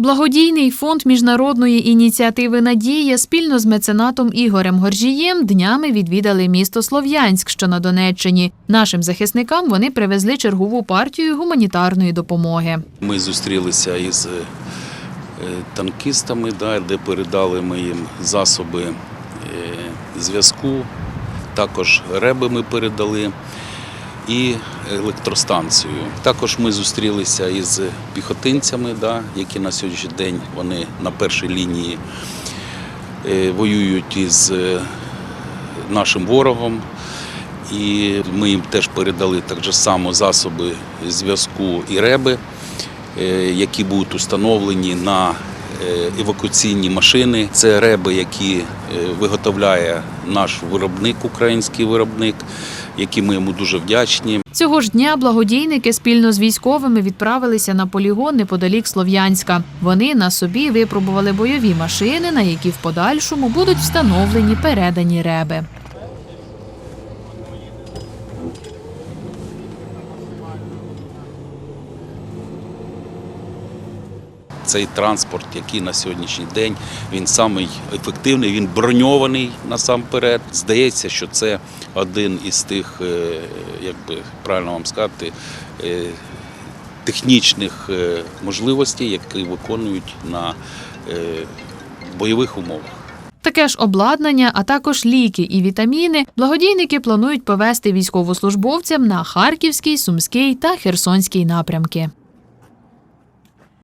Благодійний фонд міжнародної ініціативи Надія спільно з меценатом Ігорем Горжієм днями відвідали місто Слов'янськ, що на Донеччині. Нашим захисникам вони привезли чергову партію гуманітарної допомоги. Ми зустрілися із е, танкістами, де передали ми їм засоби е, зв'язку, також реби ми передали і електростанцію. Також ми зустрілися із піхотинцями, да, які на сьогоднішній день вони на першій лінії е, воюють із е, нашим ворогом. І ми їм теж передали так же само засоби зв'язку і реби, е, які будуть установлені на евакуаційні машини. Це реби, які е, виготовляє наш виробник, український виробник, які ми йому дуже вдячні. Цього ж дня благодійники спільно з військовими відправилися на полігон неподалік Слов'янська. Вони на собі випробували бойові машини, на які в подальшому будуть встановлені передані реби. Цей транспорт, який на сьогоднішній день він самий ефективний, він броньований насамперед. Здається, що це один із тих, е, як би правильно вам сказати, е, технічних е, можливостей, які виконують на бойових умовах. Таке ж обладнання, а також ліки і вітаміни благодійники планують повести військовослужбовцям на Харківський, Сумський та Херсонський напрямки.